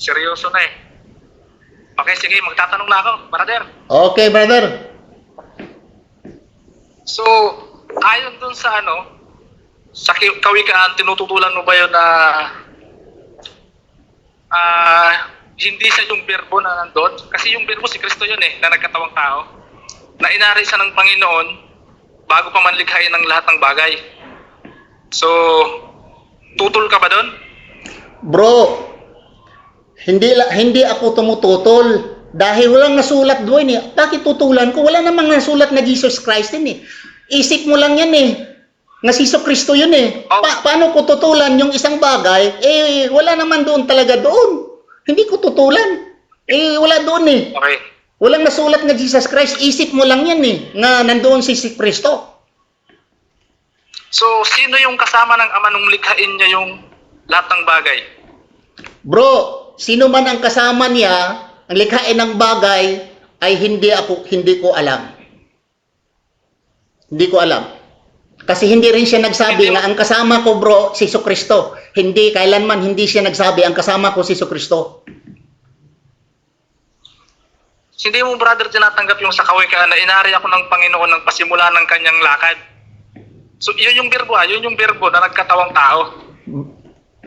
seryoso na eh. Okay, sige, magtatanong na ako, brother. Okay, brother. So, ayon dun sa ano, sa kawikaan, tinututulan mo ba yun na ah hindi siya yung verbo na nandun? Kasi yung verbo si Kristo yun eh, na nagkatawang tao. Na inari siya ng Panginoon bago pa man likhain ng lahat ng bagay. So, tutol ka ba dun? Bro, hindi hindi ako tumututol dahil walang nasulat doon eh. Bakit tutulan ko? Wala namang nasulat na Jesus Christ din eh. Isip mo lang yan eh. Nga si Kristo yun eh. Oh. Pa- paano ko tutulan yung isang bagay? Eh, wala naman doon talaga doon. Hindi ko tutulan. Eh, wala doon eh. Okay. Walang nasulat na Jesus Christ. Isip mo lang yan eh. Nga nandoon si si Kristo. So, sino yung kasama ng ama nung likhain niya yung lahat ng bagay? Bro, sino man ang kasama niya, ang likhain ng bagay, ay hindi ako, hindi ko alam. Hindi ko alam. Kasi hindi rin siya nagsabi na ang kasama ko bro, si Kristo. Hindi, kailanman hindi siya nagsabi ang kasama ko si Kristo. Hindi mo, brother, tinatanggap yung sa kawikaan na inari ako ng Panginoon ng pasimula ng kanyang lakad. So, yun yung verbo, ah. Yun yung verbo na nagkatawang tao.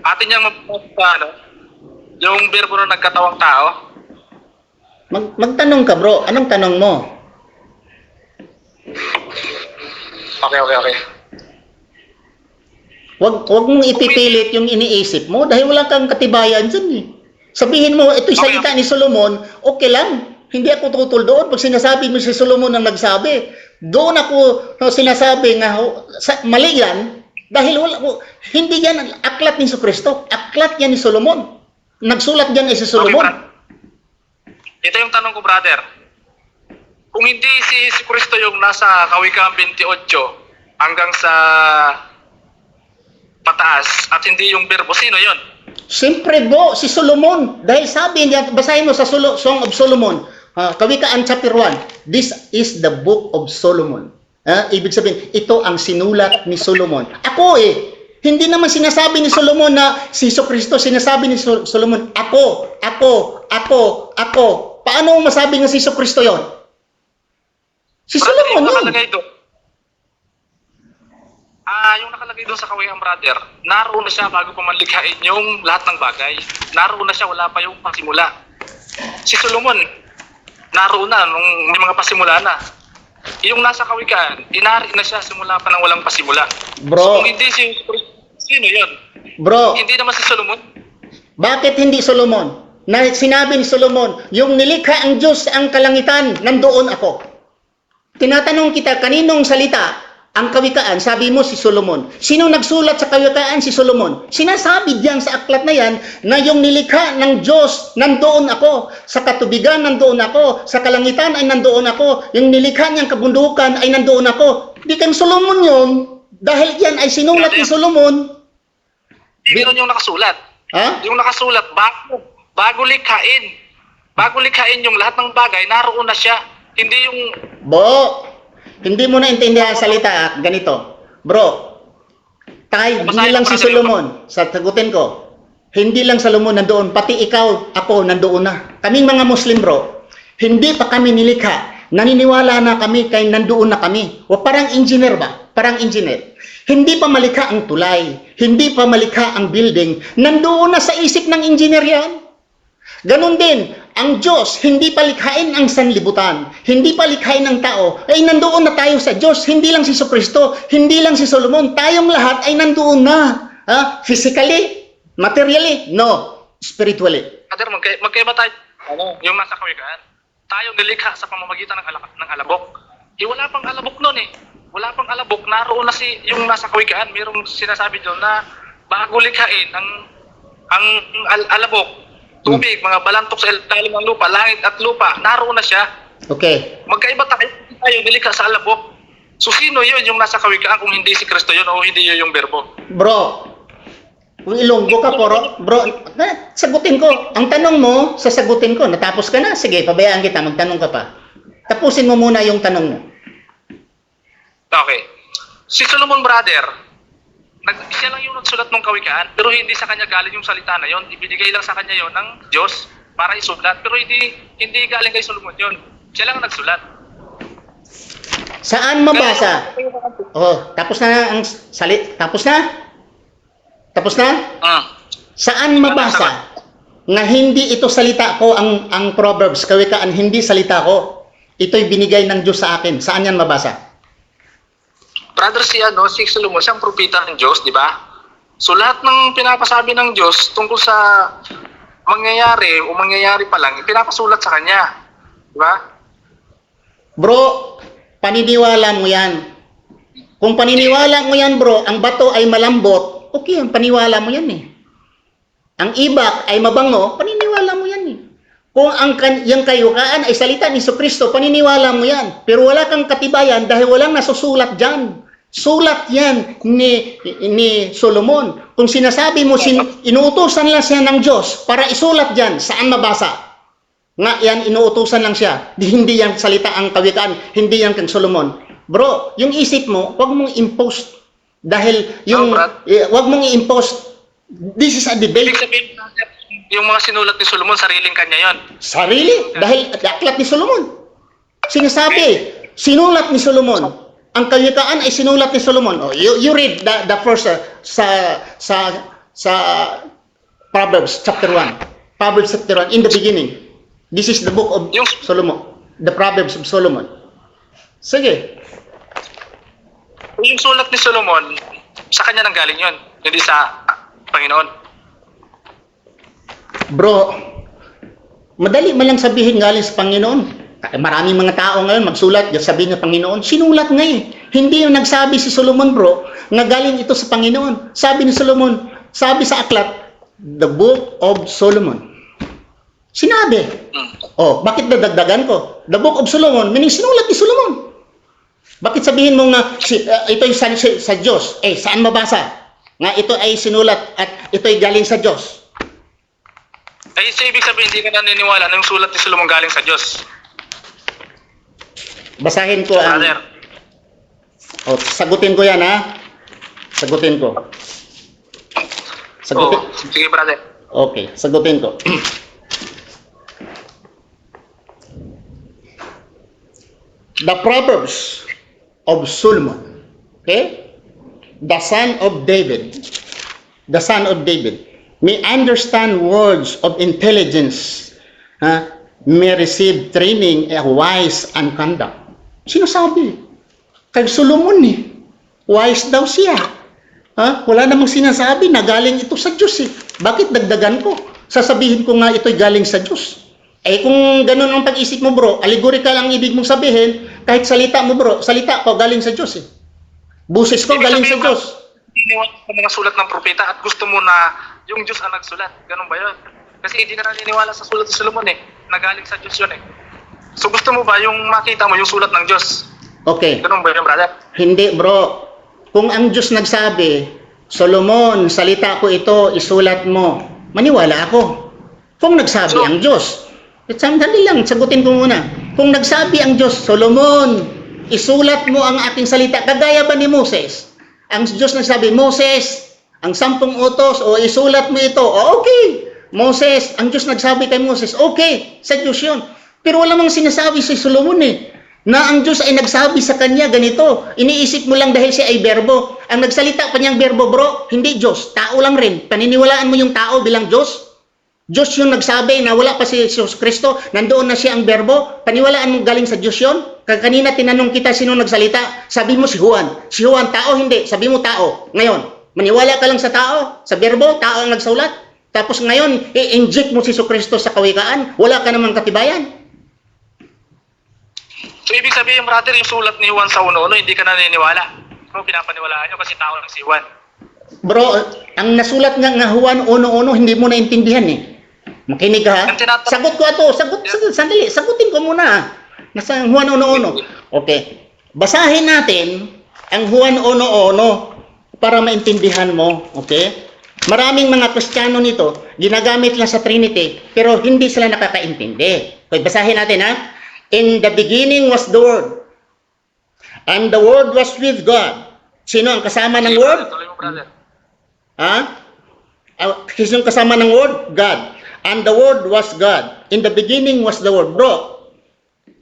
Atin niyang mapunta, Yung verbo na nagkatawang tao. Mag, magtanong ka bro, anong tanong mo? Okay, okay, okay. Wag, wag mong ipipilit yung iniisip mo dahil wala kang katibayan dyan eh. Sabihin mo, ito'y Okay. salita ni Solomon, okay lang. Hindi ako tutol doon pag sinasabi mo si Solomon ang nagsabi. Doon ako no, sinasabi ho, sa, mali yan, dahil wala, hindi yan aklat ni Kristo. Aklat yan ni Solomon. Nagsulat yan ay si Okay, Solomon. brother. Ito yung tanong ko, brother. Kung hindi si, si Kristo yung nasa Kawikaan 28 hanggang sa pataas at hindi yung verbo, sino yon? Siyempre bro, si Solomon. Dahil sabi niya, basahin mo sa Solo, Song of Solomon, ah, Kawikaan chapter 1, this is the book of Solomon. Ah, ibig sabihin, ito ang sinulat ni Solomon. Ako eh, hindi naman sinasabi ni Solomon na si Iso Kristo, sinasabi ni Sol- Solomon, ako, ako, ako, ako. Paano mo masabi nga si Iso Kristo yon? Si Brother, Solomon yung yun. nakalagay doon. Ah, yung nakalagay doon sa kawihan, brother, naroon na siya bago pa man likhain yung lahat ng bagay. Naroon na siya, wala pa yung pasimula. Si Solomon, naroon na nung may mga pasimula na. Yung nasa kawikaan, inari na siya simula pa ng walang pasimula. So, Bro, kung hindi si sino yun? bro, Hindi naman si Solomon. Bakit hindi Solomon? Na sinabi ni Solomon, yung nilikha ang Diyos ang kalangitan, nandoon ako. Tinatanong kita, kaninong salita ang kawikaan? Sabi mo si Solomon. Sino nagsulat sa kawikaan? Si Solomon. Sinasabi diyan sa aklat na yan na yung nilikha ng Diyos, nandoon ako. Sa katubigan, nandoon ako. Sa kalangitan ay nandoon ako. Yung nilikha niyang kabundukan ay nandoon ako. Di kang Solomon yun. Dahil yan ay sinulat ni Solomon. Hindi nun yung nakasulat. Ha? Yung nakasulat, bago, bago likhain. Bago likhain yung lahat ng bagay, naroon na siya. Hindi yung Bo, hindi mo na intindihan ang salita ah. ganito. Bro, tayo, hindi lang si Solomon. Sa sagutin ko, hindi lang Solomon nandoon, pati ikaw, ako nandoon na. Kaming mga Muslim bro, hindi pa kami nilikha. Naniniwala na kami kay nandoon na kami. O parang engineer ba? Parang engineer. Hindi pa malikha ang tulay. Hindi pa malikha ang building. Nandoon na sa isip ng engineer yan. Ganon din, ang Diyos, hindi pa likhain ang sanlibutan, hindi pa likhain ng tao, ay nandoon na tayo sa Diyos, hindi lang si Kristo, hindi lang si Solomon, tayong lahat ay nandoon na. Ha? Physically? Materially? No. Spiritually. Brother, magkay magkaiba tayo. Ano? Yung nasa kawikaan. Tayo nilikha sa pamamagitan ng, ala- ng alabok. Eh, wala pang alabok nun eh. Wala pang alabok. Naroon na si, yung nasa kawikaan. Mayroong sinasabi doon na bago likhain ang, ang al- alabok, tubig, mga balantok sa ilalim ng lupa, langit at lupa, naroon na siya. Okay. Magkaiba tayo, tayo nilikha sa alabok. So, sino yun yung nasa kawikaan kung hindi si Kristo yun o hindi yun yung verbo? Bro, kung ilonggo ka, poro, bro, eh, sagutin ko. Ang tanong mo, sasagutin ko. Natapos ka na? Sige, pabayaan kita, magtanong ka pa. Tapusin mo muna yung tanong mo. Okay. Si Solomon brother, nag, siya lang yung nagsulat ng kawikaan, pero hindi sa kanya galing yung salita na yon. Ibinigay lang sa kanya yon ng Diyos para isulat. Pero hindi hindi galing kay Solomon yon. Siya lang ang nagsulat. Saan mabasa? Oh, tapos na ang salit. Tapos na? Tapos na? Mm. Saan mabasa na hindi ito salita ko ang ang Proverbs, kawikaan hindi salita ko. Ito'y binigay ng Diyos sa akin. Saan yan mabasa? Brother, si ano, si Solomon, siyang propeta ng Diyos, di ba? So lahat ng pinapasabi ng Diyos tungkol sa mangyayari o mangyayari pa lang, pinapasulat sa kanya. Di ba? Bro, paniniwala mo yan. Kung paniniwala mo yan, bro, ang bato ay malambot, okay, yan, paniwala mo yan eh. Ang ibak ay mabango, paniniwala mo yan eh. Kung ang kan yung kayukaan ay salita ni Kristo, paniniwala mo yan. Pero wala kang katibayan dahil walang nasusulat dyan. Sulat yan ni, ni Solomon. Kung sinasabi mo, sin, inuutosan lang siya ng Diyos para isulat dyan, saan mabasa? Nga yan, inuutusan lang siya. Di, hindi yan salita ang kawikaan, hindi yan kang Solomon. Bro, yung isip mo, wag mong impose. Dahil yung, No, eh, wag mong i-impose. This is a debate. Sabihin, yung mga sinulat ni Solomon, sariling kanya yon. Sarili, dahil aklat ni Solomon. Sinasabi, sinulat ni Solomon. Ang kawikaan ay sinulat ni Solomon. Oh, you, you read the, the first uh, sa sa sa Proverbs chapter 1. Proverbs chapter 1 in the beginning. This is the book of Solomon. The Proverbs of Solomon. Sige. Yung sulat ni Solomon, sa kanya nang galing yon, hindi sa Panginoon. Bro, madali man lang sabihin galing sa Panginoon. Maraming mga tao ngayon magsulat, yung sabihin ng Panginoon, sinulat nga eh. Hindi yung nagsabi si Solomon bro, na galing ito sa Panginoon. Sabi ni Solomon, sabi sa aklat, the book of Solomon. Sinabi. Mm. Oh, bakit dadagdagan ko? The book of Solomon, meaning sinulat ni Solomon. Bakit sabihin mo nga, si, uh, ito yung sa, sa Diyos? Eh, saan mabasa? Nga ito ay sinulat at ito ay galing sa Diyos. Ay, so ibig sabihin, hindi ka naniniwala na yung sulat ni Solomon galing sa Diyos. Basahin ko ang... Brother. Oh, sagutin ko yan ha. Sagutin ko. Sagutin. Oh, sige, brother. Okay, sagutin ko. The Proverbs of Solomon. Okay? The son of David. The son of David may understand words of intelligence. ha? may receive training a wise and conduct. Sino sabi? Kay Solomon eh. Wise daw siya. Ha? Wala namang sinasabi na galing ito sa Diyos eh. Bakit dagdagan ko? Sasabihin ko nga ito'y galing sa Diyos. Eh kung ganun ang pag-isip mo bro, allegorical ang ibig mong sabihin, kahit salita mo bro, salita ko galing sa Diyos eh. Busis ko galing sa Diyos. Naniniwala sa mga sulat ng propeta at gusto mo na yung Diyos ang nagsulat. Ganun ba yun? Kasi hindi ka naniniwala sa sulat ni Solomon eh. Nagaling sa Diyos yun eh. So gusto mo ba yung makita mo yung sulat ng Diyos? Okay. Ganun ba yun, brother? Hindi bro. Kung ang Diyos nagsabi, Solomon, salita ko ito, isulat mo. Maniwala ako. Kung nagsabi So- ang Diyos, eh, sandali lang, sagutin ko muna. Kung nagsabi ang Diyos, Solomon, isulat mo ang ating salita. Kagaya ba ni Moses? Ang Diyos nagsabi, Moses, ang sampung utos, o isulat mo ito. O okay, Moses, ang Diyos nagsabi kay Moses, okay, sa Diyos yun. Pero wala mang sinasabi si Solomon eh, na ang Diyos ay nagsabi sa kanya ganito. Iniisip mo lang dahil siya ay berbo. Ang nagsalita pa niyang berbo bro, hindi Diyos, tao lang rin. Paniniwalaan mo yung tao bilang Diyos? Diyos yung nagsabi na wala pa si Jesus Kristo, nandoon na siya ang berbo, paniwalaan mo galing sa Diyos yun? Kanina tinanong kita sino nagsalita, sabi mo si Juan. Si Juan, tao hindi, sabi mo tao. Ngayon, maniwala ka lang sa tao, sa berbo, tao ang nagsulat. Tapos ngayon, i-inject mo si Kristo sa kawikaan, wala ka namang katibayan. So ibig sabihin, brother, yung sulat ni Juan sa uno-uno, hindi ka naniniwala. Kung pinapaniwalaan nyo kasi tao lang si Juan. Bro, ang nasulat nga nga Juan uno-uno, hindi mo naintindihan eh. Makinig ka ha? Sagot ko ato, sagot, sagot, sandali, sagutin ko muna. ah. Nasa Juan uno-uno. Okay. Basahin natin ang Juan uno-uno para maintindihan mo. Okay? Maraming mga Kristiyano nito, ginagamit lang sa Trinity, pero hindi sila nakakaintindi. Okay, basahin natin ha. In the beginning was the Word, and the Word was with God. Sino ang kasama ng Word? Ha? Ah, Sino kasama ng word? God. And the word was God. In the beginning was the word. Bro,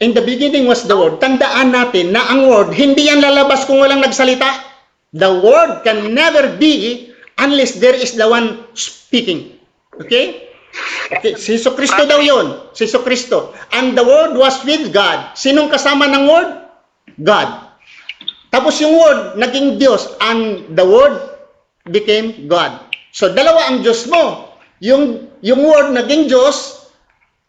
in the beginning was the word. Tandaan natin na ang word, hindi yan lalabas kung walang nagsalita. The word can never be unless there is the one speaking. Okay? Okay, si Jesu Kristo daw yun. Si Jesu Kristo. And the word was with God. Sinong kasama ng word? God. Tapos yung word, naging Diyos. And the word became God. So, dalawa ang Diyos mo. Yung, yung word naging Diyos,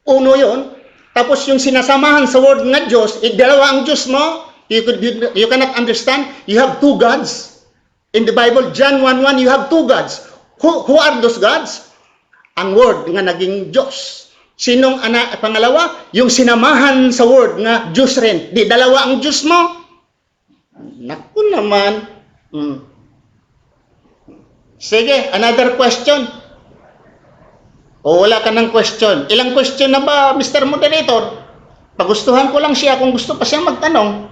uno yon. Tapos yung sinasamahan sa word nga Diyos, eh, dalawa ang Diyos mo. You, could, you, you cannot understand. You have two gods. In the Bible, John 1.1, you have two gods. Who, who are those gods? Ang word nga naging Diyos. Sinong ana, pangalawa? Yung sinamahan sa word nga Diyos rin. Di dalawa ang Diyos mo. Naku naman. Hmm. Sige, another question. O wala ka ng question. Ilang question na ba, Mr. Moderator? Pagustuhan ko lang siya kung gusto pa siya magtanong.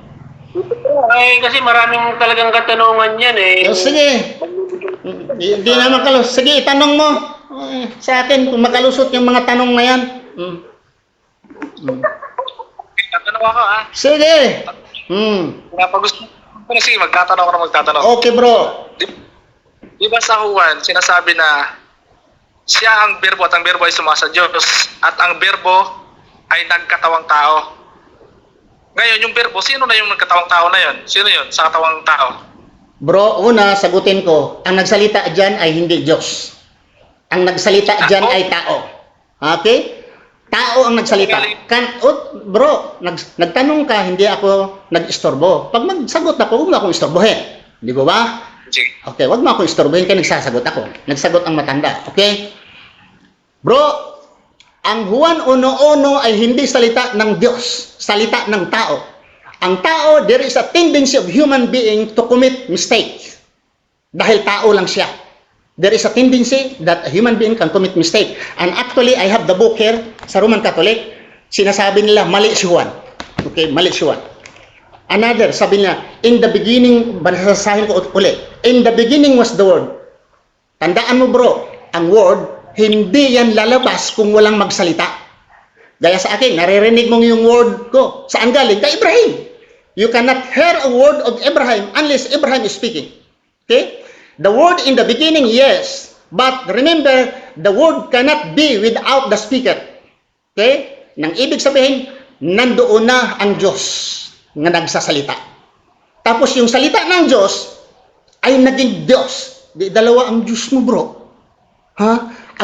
Ay, kasi maraming talagang katanungan yan eh. O, sige. Hindi naman kalus. Sige, itanong mo. Eh, sa akin, kung makalusot yung mga tanong na yan. Hmm. Hmm. Tatanong ako ha. Sige. Hmm. Napagusto ko na sige, magtatanong ako na magtatanong. Okay, bro. Di, di ba sa Juan, sinasabi na siya ang berbo at ang berbo ay sumasa Diyos at ang berbo ay nagkatawang tao. Ngayon, yung berbo, sino na yung nagkatawang tao na yon? Sino yon sa katawang tao? Bro, una, sagutin ko. Ang nagsalita dyan ay hindi Diyos. Ang nagsalita dyan ay tao. Okay? Tao ang nagsalita. Kan, oh, bro, nag, nagtanong ka, hindi ako nag-istorbo. Pag magsagot ako, huwag mo akong istorbohin. Di ba ba? Okay, wag mo akong istorbohin kaya nagsasagot ako. Nagsagot ang matanda. Okay? Bro, ang Juan 1.1 ay hindi salita ng Diyos, salita ng tao. Ang tao, there is a tendency of human being to commit mistake. Dahil tao lang siya. There is a tendency that a human being can commit mistake. And actually, I have the book here sa Roman Catholic. Sinasabi nila, mali si Juan. Okay, mali si Juan. Another, sabi niya, in the beginning, basasahin ko ulit, in the beginning was the Word. Tandaan mo bro, ang Word, hindi yan lalabas kung walang magsalita. Gaya sa akin, naririnig mong yung word ko. Saan galing? Kay Ibrahim. You cannot hear a word of Abraham unless Abraham is speaking. Okay? The word in the beginning, yes. But remember, the word cannot be without the speaker. Okay? Nang ibig sabihin, nandoon na ang Diyos nga nagsasalita. Tapos yung salita ng Diyos ay naging Diyos. Di, dalawa ang Diyos mo, bro. Ha?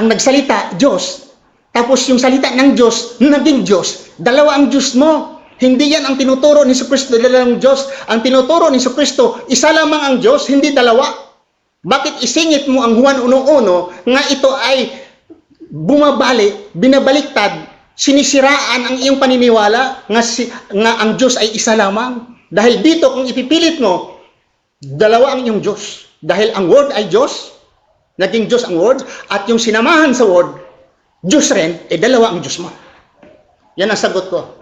Ang nagsalita, Diyos. Tapos yung salita ng Diyos, naging Diyos. Dalawa ang Diyos mo. Hindi yan ang tinuturo ni Kristo, dalawang Diyos. Ang tinuturo ni Kristo, isa lamang ang Diyos, hindi dalawa. Bakit isingit mo ang Juan 1.1 nga ito ay bumabalik, binabaliktad, sinisiraan ang iyong paniniwala nga, si, nga ang Diyos ay isa lamang. Dahil dito, kung ipipilit mo, dalawa ang iyong Diyos. Dahil ang Word ay Diyos, naging Diyos ang Word, at yung sinamahan sa Word, Diyos rin, eh dalawa ang Diyos mo. Yan ang sagot ko.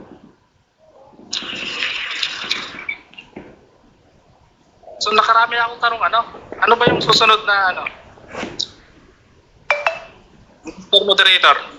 So nakarami akong tanong ano? Ano ba yung susunod na ano? Mr. Moderator.